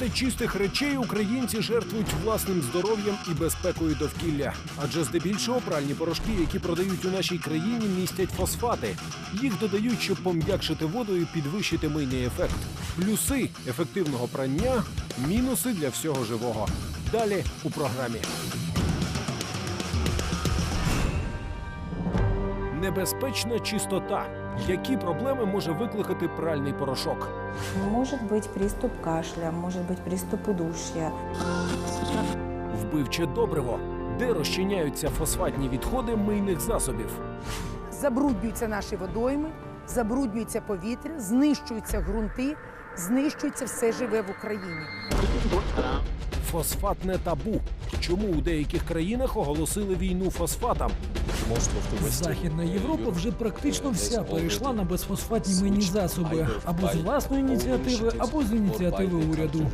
Заради чистих речей українці жертвують власним здоров'ям і безпекою довкілля. Адже здебільшого пральні порошки, які продають у нашій країні, містять фосфати. Їх додають, щоб пом'якшити воду і підвищити мийний ефект. Плюси ефективного прання, мінуси для всього живого. Далі у програмі. Небезпечна чистота. Які проблеми може викликати пральний порошок? Может быть приступ кашля, может быть приступ удушья. Вбивче добриво, де розчиняються фосфатні відходи мийних засобів. забруднюються наші водойми, забруднюється повітря, знищуються ґрунти, знищується все живе в Україні. Фосфатне табу. Чому у деяких країнах оголосили війну фосфатам? Західна Європа вже практично вся перейшла на безфосфатні мийні засоби або з власної ініціативи, або з ініціативи уряду.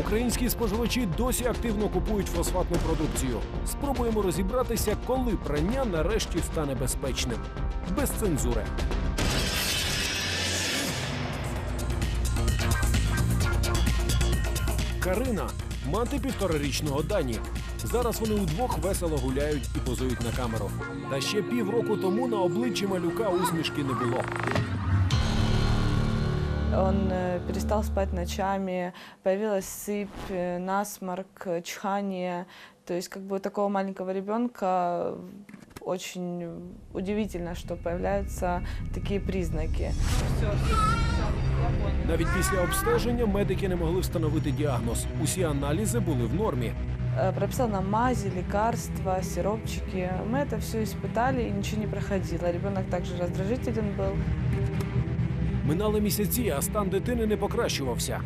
Українські споживачі досі активно купують фосфатну продукцію. Спробуємо розібратися, коли прання нарешті стане безпечним. Без цензури. Карина мати півторарічного Дані. Зараз вони удвох весело гуляють і позують на камеру. Та ще півроку тому на обличчі малюка усмішки не було. Он э, перестал спать ночами, появилась сыпь, э, насморк, э, чихание. То есть как бы у такого маленького ребенка очень удивительно, что появляются такие признаки. Навіть після обстеження медики не могли встановити діагноз. Усі аналізи були в нормі. Э, Прописал нам мази, лекарства, сиропчики. Мы это все испытали и ничего не проходило. Ребенок также раздражителен был. Минали місяці, а стан дитини не покращувався.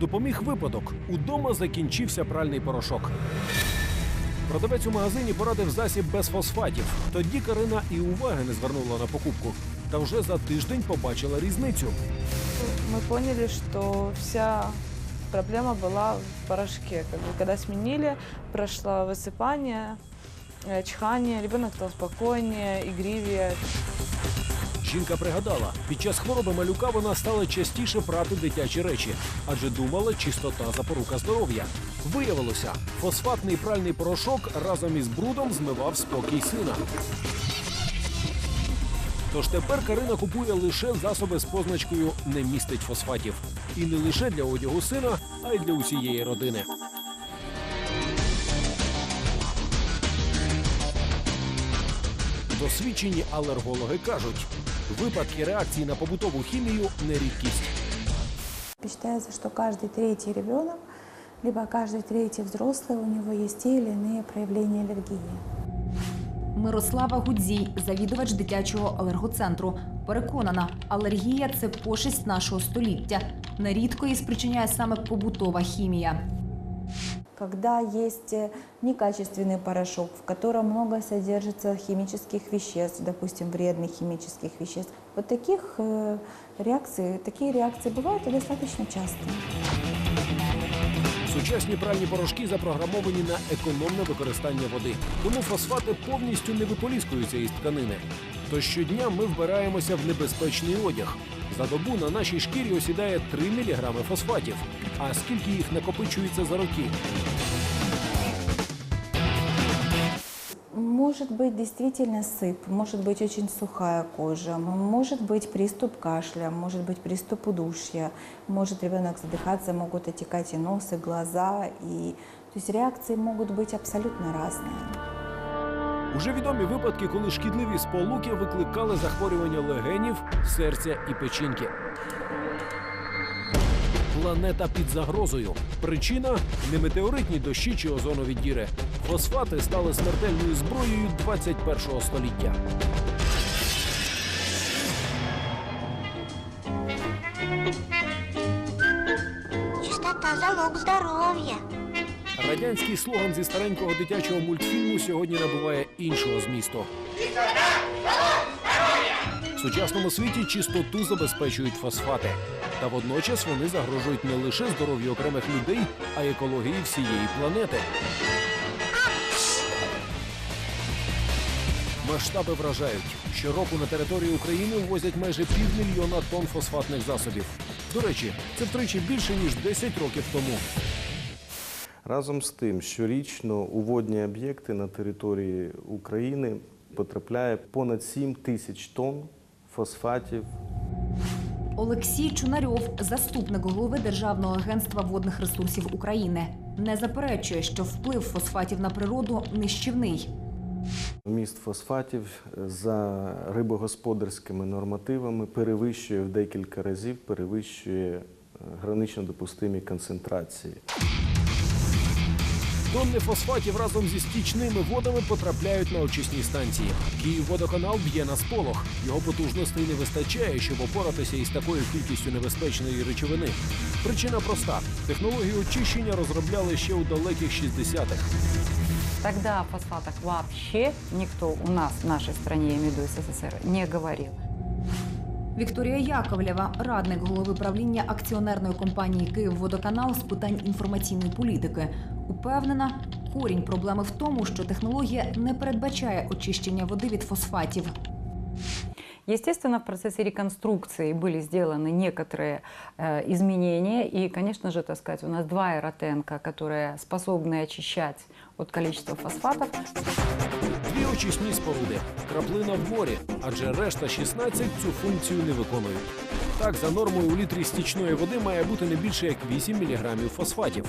Допоміг випадок. Удома закінчився пральний порошок. Продавець у магазині порадив засіб без фосфатів. Тоді Карина і уваги не звернула на покупку. Та вже за тиждень побачила різницю. Мы поняли, что вся проблема была в порошке. Как бы, когда сменили, прошло высыпание, э, чихание, ребенок стал спокойнее, игривее. Жінка пригадала, під час хвороби малюка вона стала частіше прати дитячі речі, адже думала, чистота запорука здоров'я. Виявилося, фосфатний пральний порошок разом із брудом змивав спокій сина. Тож тепер Карина купує лише засоби з позначкою не містить фосфатів. І не лише для одягу сина, а й для усієї родини. Досвідчені алергологи кажуть, випадки реакції на побутову хімію не рідкість. Считается, что каждый третий ребенок, либо каждый третий взрослый, у него есть те или иные проявления аллергии. Мирослава Гудзій, завідувач дитячого алергоцентру, переконана, алергія це пошесть нашого століття. Нерідко її спричиняє саме побутова хімія. Когда есть э, некачественный порошок, в котором много содержится химических веществ, допустим, вредных химических веществ, вот таких э, реакций, такие реакции бывают и достаточно часто. Сучасні пральні порошки запрограмовані на економне використання води, тому фосфати повністю не виполіскуються із тканини. То щодня ми вбираємося в небезпечний одяг. За добу на нашій шкірі осідає 3 мг фосфатів. А скільки їх накопичується за роки? Может быть действительно сыпь, может быть очень сухая кожа, м- может быть приступ кашля, может быть приступ удушья, может ребенок задыхаться, могут отекать и нос, и глаза, и то есть реакции могут быть абсолютно разные. Уже відомі випадки, коли шкідливі сполуки викликали захворювання легенів, серця і печінки. Планета під загрозою. Причина не метеоритні дощі чи озонові діри. Фосфати стали смертельною зброєю 21-го століття. Чистота залог здоров'я. Радянський слоган зі старенького дитячого мультфільму сьогодні набуває іншого змісту. Сучасному світі чистоту забезпечують фосфати. Та водночас вони загрожують не лише здоров'ю окремих людей, а й екології всієї планети. Масштаби вражають. Щороку на територію України ввозять майже півмільйона тонн фосфатних засобів. До речі, це втричі більше ніж 10 років тому. Разом з тим, щорічно у водні об'єкти на території України потрапляє понад 7 тисяч тонн фосфатів Олексій Чунарьов, заступник голови Державного агентства водних ресурсів України, не заперечує, що вплив фосфатів на природу нищівний. Вміст фосфатів за рибогосподарськими нормативами перевищує в декілька разів перевищує е, гранично допустимі концентрації. Тонни фосфатів разом зі стічними водами потрапляють на очисні станції. Київводоканал б'є на сполох. Його потужностей не вистачає, щоб опоратися із такою кількістю небезпечної речовини. Причина проста: технологію очищення розробляли ще у далеких 60-х. Тогда о фосфатах вообще никто у нас, в нашей стране, я имею в виду СССР, не говорил. Вікторія Яковлєва, радник голови правління акціонерної компанії «Київводоканал» з питань інформаційної політики, упевнена, корінь проблеми в тому, що технологія не передбачає очищення води від фосфатів. Естественно, в процессе реконструкции были сделаны некоторые э, изменения. И, конечно же, так сказать, у нас два аэротенка, которые способны очищать от количества фосфатов. Дві очисні споруди, краплина в морі, адже решта 16 цю функцію не виконують. Так, за нормою у літрі стічної води має бути не більше як 8 мг фосфатів.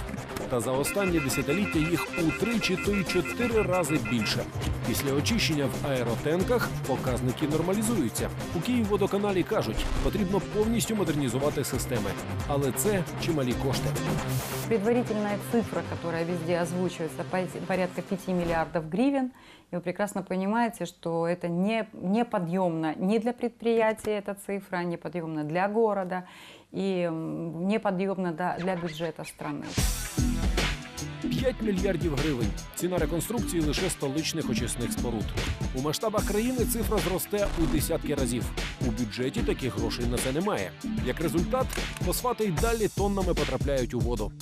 Та за останні десятиліття їх утричі то й чотири рази більше. Після очищення в аеротенках показники нормалізуються. У Київводоканалі кажуть, потрібно повністю модернізувати системи, але це чималі кошти. Предварительная цифра, которая везде озвучивается, по- порядка 5 миллиардов гривен. И вы прекрасно понимаете, что это не, неподъемно ни для предприятия эта цифра, неподъемно для города и неподъемно для бюджета страны. 5 мільярдів гривень. Ціна реконструкції лише столичних очисних споруд. У масштабах країни цифра зросте у десятки разів. У бюджеті таких грошей на це немає. Як результат, фосфати й далі тоннами потрапляють у воду.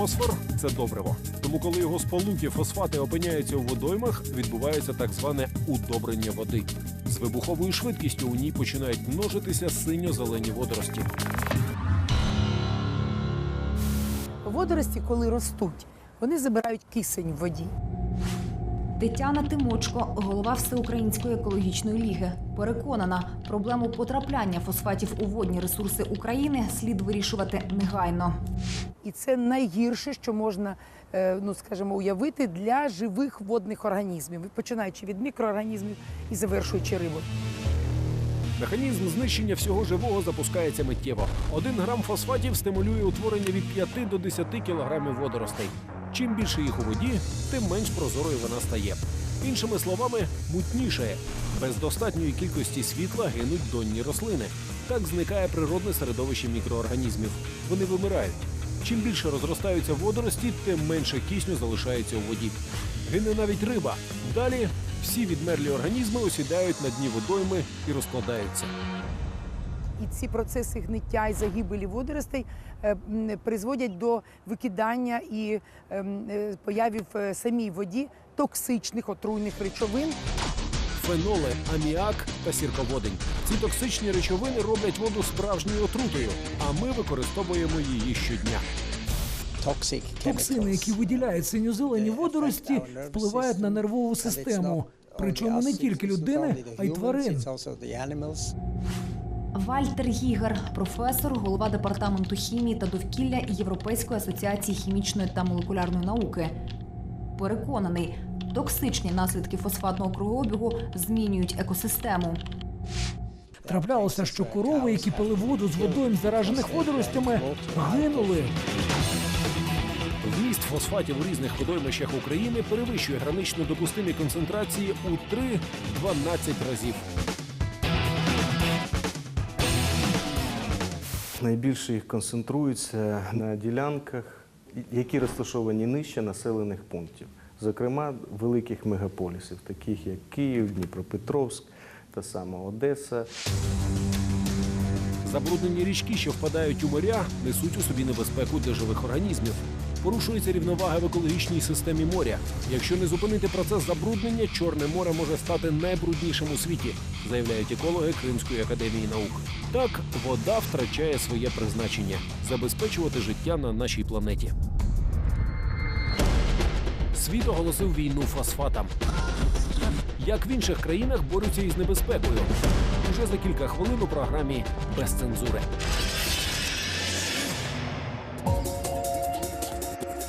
Фосфор це добриво. Тому, коли його сполуки фосфати опиняються у водоймах, відбувається так зване удобрення води. З вибуховою швидкістю у ній починають множитися синьо-зелені водорості. Водорості, коли ростуть, вони забирають кисень в воді. Тетяна Тимочко, голова Всеукраїнської екологічної ліги, переконана, проблему потрапляння фосфатів у водні ресурси України слід вирішувати негайно. І це найгірше, що можна, е, ну скажімо, уявити для живих водних організмів, починаючи від мікроорганізмів і завершуючи рибою. Механізм знищення всього живого запускається миттєво. Один грам фосфатів стимулює утворення від 5 до 10 кілограмів водоростей. Чим більше їх у воді, тим менш прозорою вона стає. Іншими словами, мутнішає. Без достатньої кількості світла гинуть донні рослини. Так зникає природне середовище мікроорганізмів. Вони вимирають. Чим більше розростаються водорості, тим менше кисню залишається у воді. Гине навіть риба. Далі всі відмерлі організми осідають на дні водойми і розкладаються. І ці процеси гниття і загибелі водоростей е, призводять до викидання і ем, е, появи в е, самій воді токсичних отруйних речовин. Феноли, аміак та сірководень. Ці токсичні речовини роблять воду справжньою отрутою, а ми використовуємо її щодня. Токсини, які виділяють синьо-зелені водорості, впливають на нервову систему. Причому не тільки людини, а й тварин. Вальтер Гігер, професор, голова департаменту хімії та довкілля Європейської асоціації хімічної та молекулярної науки. Переконаний, токсичні наслідки фосфатного кровообігу змінюють екосистему. Траплялося, що корови, які пили воду з водойм, заражених водоростями, гинули. Вміст фосфатів у різних водоймищах України перевищує гранично допустимі концентрації у 3-12 разів. Найбільше їх концентрується на ділянках, які розташовані нижче населених пунктів, зокрема великих мегаполісів, таких як Київ, Дніпропетровськ, та сама Одеса. Забруднені річки, що впадають у моря, несуть у собі небезпеку для живих організмів. Порушується рівновага в екологічній системі моря. Якщо не зупинити процес забруднення, Чорне море може стати найбруднішим у світі, заявляють екологи Кримської академії наук. Так, вода втрачає своє призначення забезпечувати життя на нашій планеті. Світ оголосив війну фосфатам. Як в інших країнах борються із небезпекою. Уже за кілька хвилин у програмі без цензури.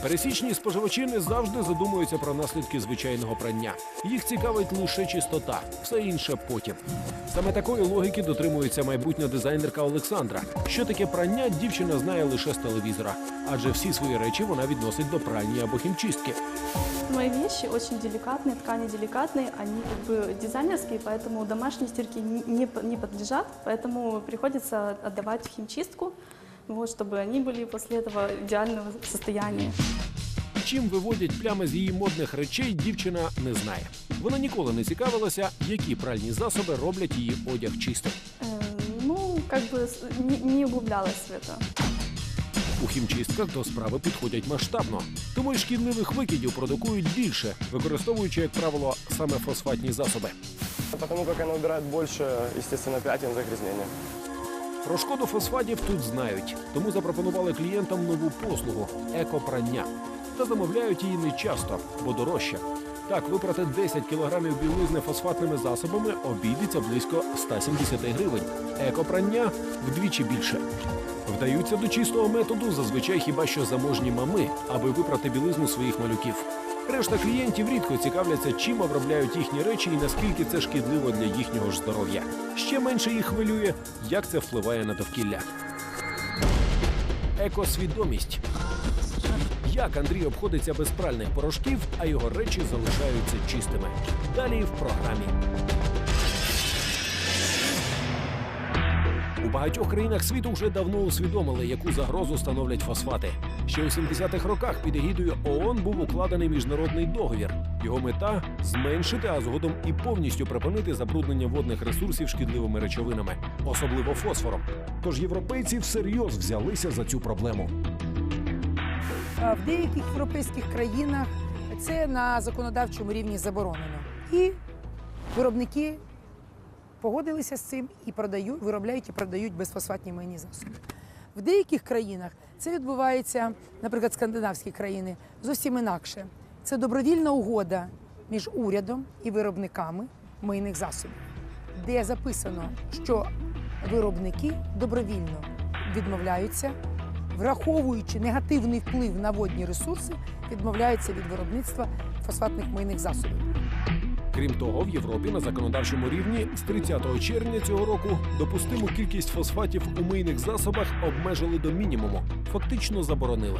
Пересічні споживачі не завжди задумуються про наслідки звичайного прання. Їх цікавить лише чистота, все інше потім. Саме такої логіки дотримується майбутня дизайнерка Олександра. Що таке прання, дівчина знає лише з телевізора, адже всі свої речі вона відносить до пральні або хімчистки. Мои вещи очень деликатные, ткани деликатные, они как бы дизайнерские, поэтому домашней стирке не, не по- не подлежат, поэтому приходится отдавать в химчистку, вот, чтобы они были после этого идеального состояния. Чим виводять плями з її модних речей, дівчина не знає. Вона ніколи не цікавилася, які пральні засоби роблять її одяг чистим. Э, ну, как бы с- не, не углублялась в это. У хімчистках до справи підходять масштабно, тому й шкідливих викидів продукують більше, використовуючи, як правило, саме фосфатні засоби. Потому как она убирает больше, естественно, пятен загрязнения. Про шкоду фосфатів тут знають, тому запропонували клієнтам нову послугу екопрання. Та замовляють її не часто, бо дорожче. Так, випрати 10 кілограмів білизни фосфатними засобами обійдеться близько 170 гривень. Екопрання вдвічі більше. Вдаються до чистого методу зазвичай хіба що заможні мами, аби випрати білизну своїх малюків. Решта клієнтів рідко цікавляться, чим обробляють їхні речі і наскільки це шкідливо для їхнього ж здоров'я. Ще менше їх хвилює, як це впливає на довкілля. Екосвідомість. Як Андрій обходиться без пральних порошків, а його речі залишаються чистими. Далі в програмі. У багатьох країнах світу вже давно усвідомили, яку загрозу становлять фосфати. Ще у 70-х роках під егідою ООН був укладений міжнародний договір. Його мета зменшити, а згодом і повністю припинити забруднення водних ресурсів шкідливими речовинами, особливо фосфором. Тож європейці всерйоз взялися за цю проблему. В деяких європейських країнах це на законодавчому рівні заборонено. І виробники погодилися з цим і продають, виробляють і продають безфосфатні мийні засоби. В деяких країнах це відбувається, наприклад, скандинавські країни, зовсім інакше. Це добровільна угода між урядом і виробниками мийних засобів, де записано, що виробники добровільно відмовляються враховуючи негативний вплив на водні ресурси, відмовляються від виробництва фосфатних мийних засобів. Крім того, в Європі на законодавчому рівні з 30 червня цього року допустиму кількість фосфатів у мийних засобах обмежили до мінімуму, фактично заборонили.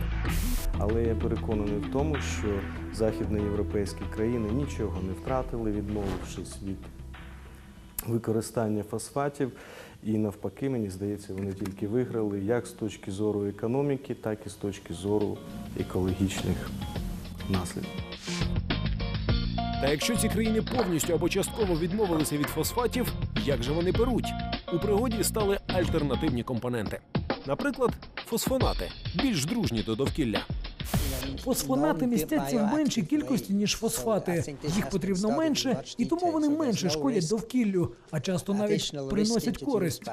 Але я переконаний в тому, що західноєвропейські країни нічого не втратили, відмовившись від використання фосфатів. І навпаки, мені здається, вони тільки виграли як з точки зору економіки, так і з точки зору екологічних наслідків. Та якщо ці країни повністю або частково відмовилися від фосфатів, як же вони беруть? У пригоді стали альтернативні компоненти. Наприклад, фосфонати більш дружні до довкілля. Фосфонати містяться в меншій кількості, ніж фосфати. Їх потрібно менше, і тому вони менше шкодять довкіллю, а часто навіть приносять користь.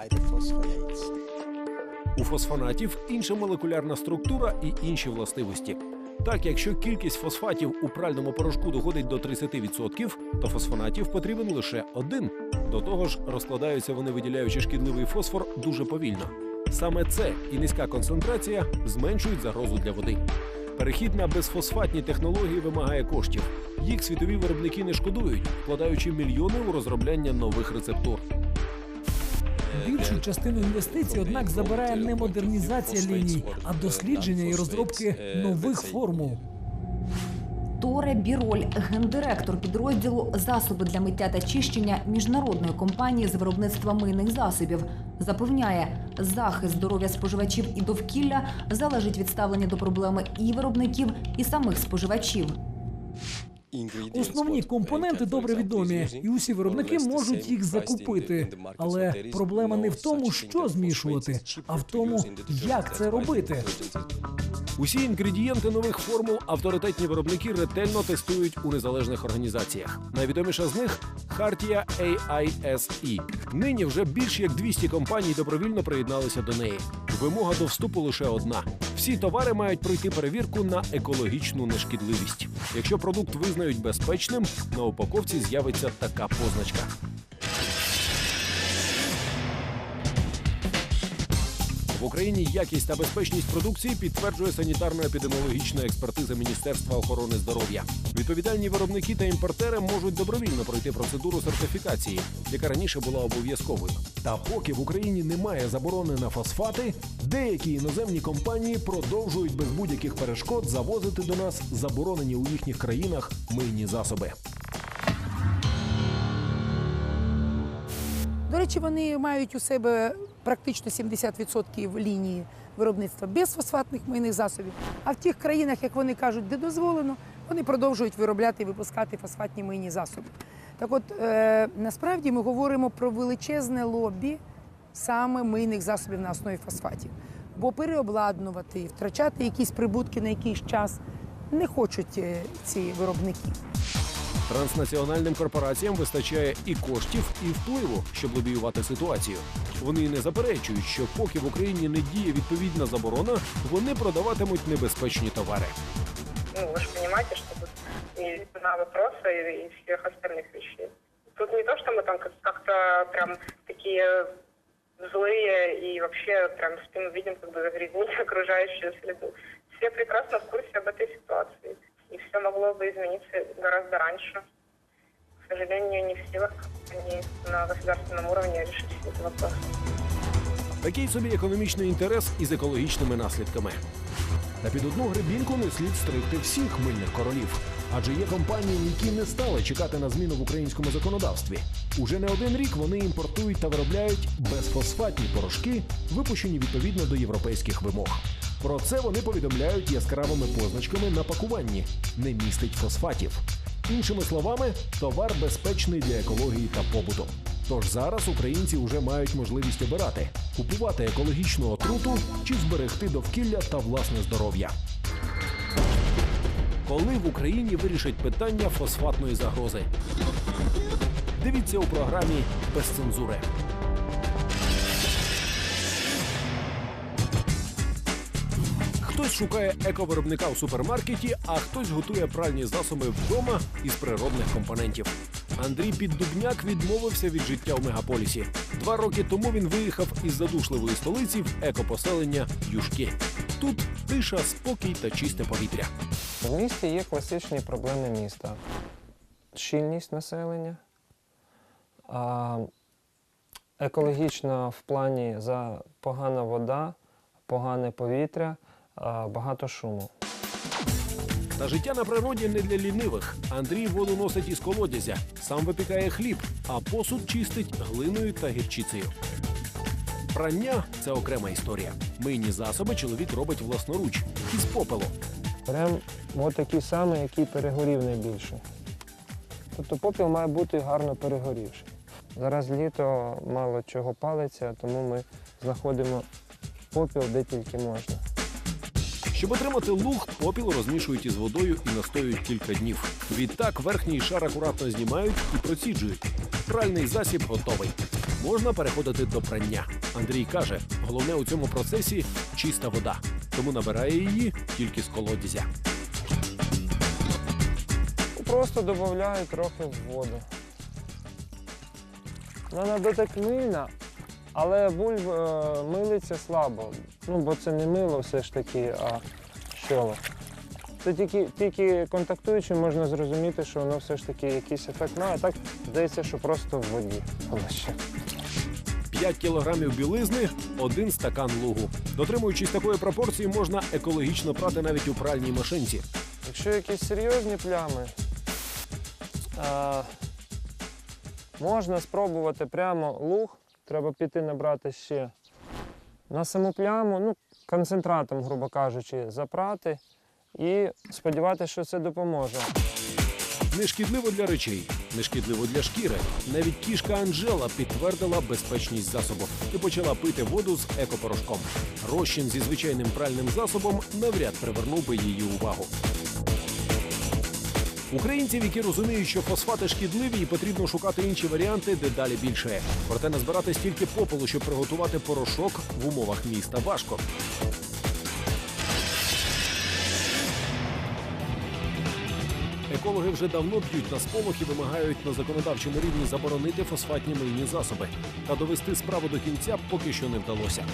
У фосфонатів інша молекулярна структура і інші властивості. Так, якщо кількість фосфатів у пральному порошку доходить до 30%, то фосфонатів потрібен лише один. До того ж, розкладаються вони, виділяючи шкідливий фосфор, дуже повільно. Саме це і низька концентрація зменшують загрозу для води. Перехід на безфосфатні технології вимагає коштів. Їх світові виробники не шкодують, вкладаючи мільйони у розробляння нових рецептур. Більшу частину інвестицій, однак, забирає не модернізація ліній, а дослідження і розробки нових формул. Торе Біроль, гендиректор підрозділу засоби для миття та чищення міжнародної компанії з виробництва мийних засобів, запевняє, захист здоров'я споживачів і довкілля залежить від ставлення до проблеми і виробників, і самих споживачів. Основні компоненти добре відомі, і усі виробники можуть їх закупити. Але проблема не в тому, що змішувати, а в тому, як це робити. Усі інгредієнти нових формул авторитетні виробники ретельно тестують у незалежних організаціях. Найвідоміша з них Хартія AISE. Нині вже більш як 200 компаній добровільно приєдналися до неї. Вимога до вступу лише одна: всі товари мають пройти перевірку на екологічну нешкідливість. Якщо продукт визнають безпечним, на упаковці з'явиться така позначка. В Україні якість та безпечність продукції підтверджує санітарно-епідеміологічна експертиза Міністерства охорони здоров'я. Відповідальні виробники та імпортери можуть добровільно пройти процедуру сертифікації, яка раніше була обов'язковою. Та поки в Україні немає заборони на фосфати, деякі іноземні компанії продовжують без будь-яких перешкод завозити до нас заборонені у їхніх країнах мийні засоби. До речі, вони мають у себе практично 70% лінії виробництва безфосфатних мийних засобів. А в тих країнах, як вони кажуть, де дозволено, вони продовжують виробляти і випускати фосфатні мийні засоби. Так от е, насправді ми говоримо про величезне лобі саме мийних засобів на основі фосфатів. Бо переобладнувати втрачати якісь прибутки на якийсь час не хочуть е, ці виробники. Транснаціональним корпораціям вистачає і коштів, і впливу, щоб лобіювати ситуацію. Вони не заперечують, що поки в Україні не діє відповідна заборона, вони продаватимуть небезпечні товари. ну, вы же понимаете, что тут и цена вопроса, и, и всех остальных вещей. Тут не то, что мы там как- как-то прям такие злые и вообще прям в спину видим, как бы загрязнить окружающую среду. Все прекрасно в курсе об этой ситуации. И все могло бы измениться гораздо раньше. К сожалению, не в силах они на государственном уровне решить все эти вопросы. Такий собі економічний інтерес із екологічними наслідками. Та під одну гребінку не слід стригти всіх мильних королів. Адже є компанії, які не стали чекати на зміну в українському законодавстві. Уже не один рік вони імпортують та виробляють безфосфатні порошки, випущені відповідно до європейських вимог. Про це вони повідомляють яскравими позначками на пакуванні не містить фосфатів. Іншими словами, товар безпечний для екології та побуту. Тож зараз українці вже мають можливість обирати купувати екологічну отруту чи зберегти довкілля та власне здоров'я. Коли в Україні вирішать питання фосфатної загрози? Дивіться у програмі без цензури. Хтось шукає ековиробника у супермаркеті, а хтось готує пральні засоби вдома із природних компонентів. Андрій Піддубняк відмовився від життя в мегаполісі. Два роки тому він виїхав із задушливої столиці в екопоселення Юшки. Тут тиша, спокій та чисте повітря. В місті є класичні проблеми міста: щільність населення, екологічна в плані за погана вода, погане повітря, багато шуму. Та життя на природі не для лінивих. Андрій воду носить із колодязя, сам випікає хліб, а посуд чистить глиною та гірчицею. Прання це окрема історія. Мийні засоби чоловік робить власноруч із попелу. Прям от такий самий, який перегорів найбільше. Тобто попіл має бути гарно перегорівший. Зараз літо мало чого палиться, тому ми знаходимо попіл де тільки можна. Щоб отримати луг, попіл розмішують із водою і настоюють кілька днів. Відтак верхній шар акуратно знімають і проціджують. Пральний засіб готовий. Можна переходити до прання. Андрій каже, головне у цьому процесі чиста вода, тому набирає її тільки з колодязя. Просто додаю трохи в воду. Вона мильна, але бульб е, милиться слабо. Ну, бо це не мило все ж таки, а щолок. Це тільки, тільки контактуючи, можна зрозуміти, що воно все ж таки якийсь ефект має. Так здається, що просто в воді. Але ще. 5 кілограмів білизни, один стакан лугу. Дотримуючись такої пропорції, можна екологічно прати навіть у пральній машинці. Якщо якісь серйозні плями, а, можна спробувати прямо луг, треба піти набрати ще на саму пляму, ну, концентратом, грубо кажучи, запрати і сподіватися, що це допоможе. Нешкідливо для речей, нешкідливо для шкіри. Навіть кішка Анжела підтвердила безпечність засобу і почала пити воду з екопорошком. Розчин зі звичайним пральним засобом навряд привернув би її увагу. Українців, які розуміють, що фосфати шкідливі і потрібно шукати інші варіанти, дедалі більше. Проте назбирати стільки попелу, щоб приготувати порошок в умовах міста важко. Екологи вже давно б'ють на сполох і вимагають на законодавчому рівні заборонити фосфатні мийні засоби. Та довести справу до кінця поки що не вдалося.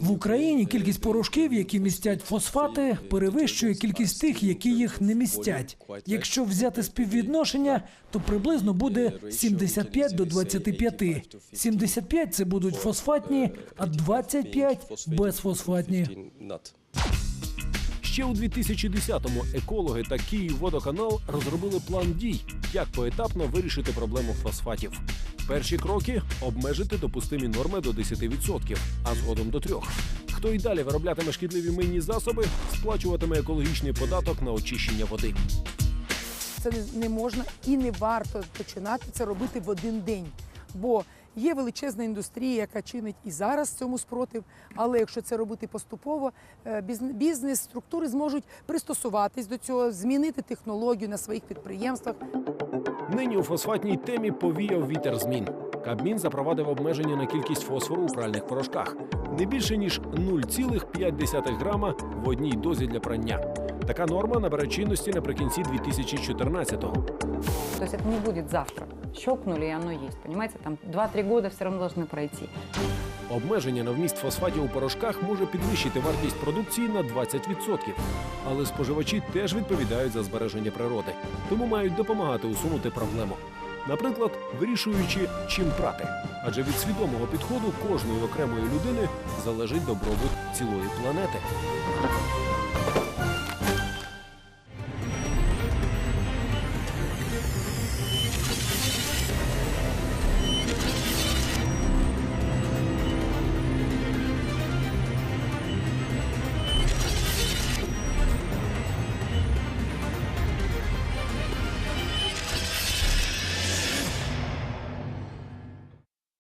В Україні кількість порошків, які містять фосфати, перевищує кількість тих, які їх не містять. Якщо взяти співвідношення, то приблизно буде 75 до 25. 75 – це будуть фосфатні, а 25 – безфосфатні. Ще у 2010-му екологи та Київводоканал розробили план дій, як поетапно вирішити проблему фосфатів. Перші кроки обмежити допустимі норми до 10%, а згодом до 3%. Хто й далі вироблятиме шкідливі мийні засоби, сплачуватиме екологічний податок на очищення води. Це не можна і не варто починати це робити в один день. Бо є величезна індустрія, яка чинить і зараз цьому спротив. Але якщо це робити поступово, е, бізнес-структури зможуть пристосуватись до цього, змінити технологію на своїх підприємствах. Нині у фосфатній темі повіяв вітер змін. Кабмін запровадив обмеження на кількість фосфору у пральних порошках не більше ніж 0,5 грама в одній дозі для прання. Така норма набере чинності наприкінці 2014-го. То есть не будет завтра. Щелкнули, и оно есть. Понимаете, там 2-3 года все равно должны пройти. Обмеження на вміст фосфатів у порошках може підвищити вартість продукції на 20%. Але споживачі теж відповідають за збереження природи, тому мають допомагати усунути проблему. Наприклад, вирішуючи, чим прати. Адже від свідомого підходу кожної окремої людини залежить добробут цілої планети.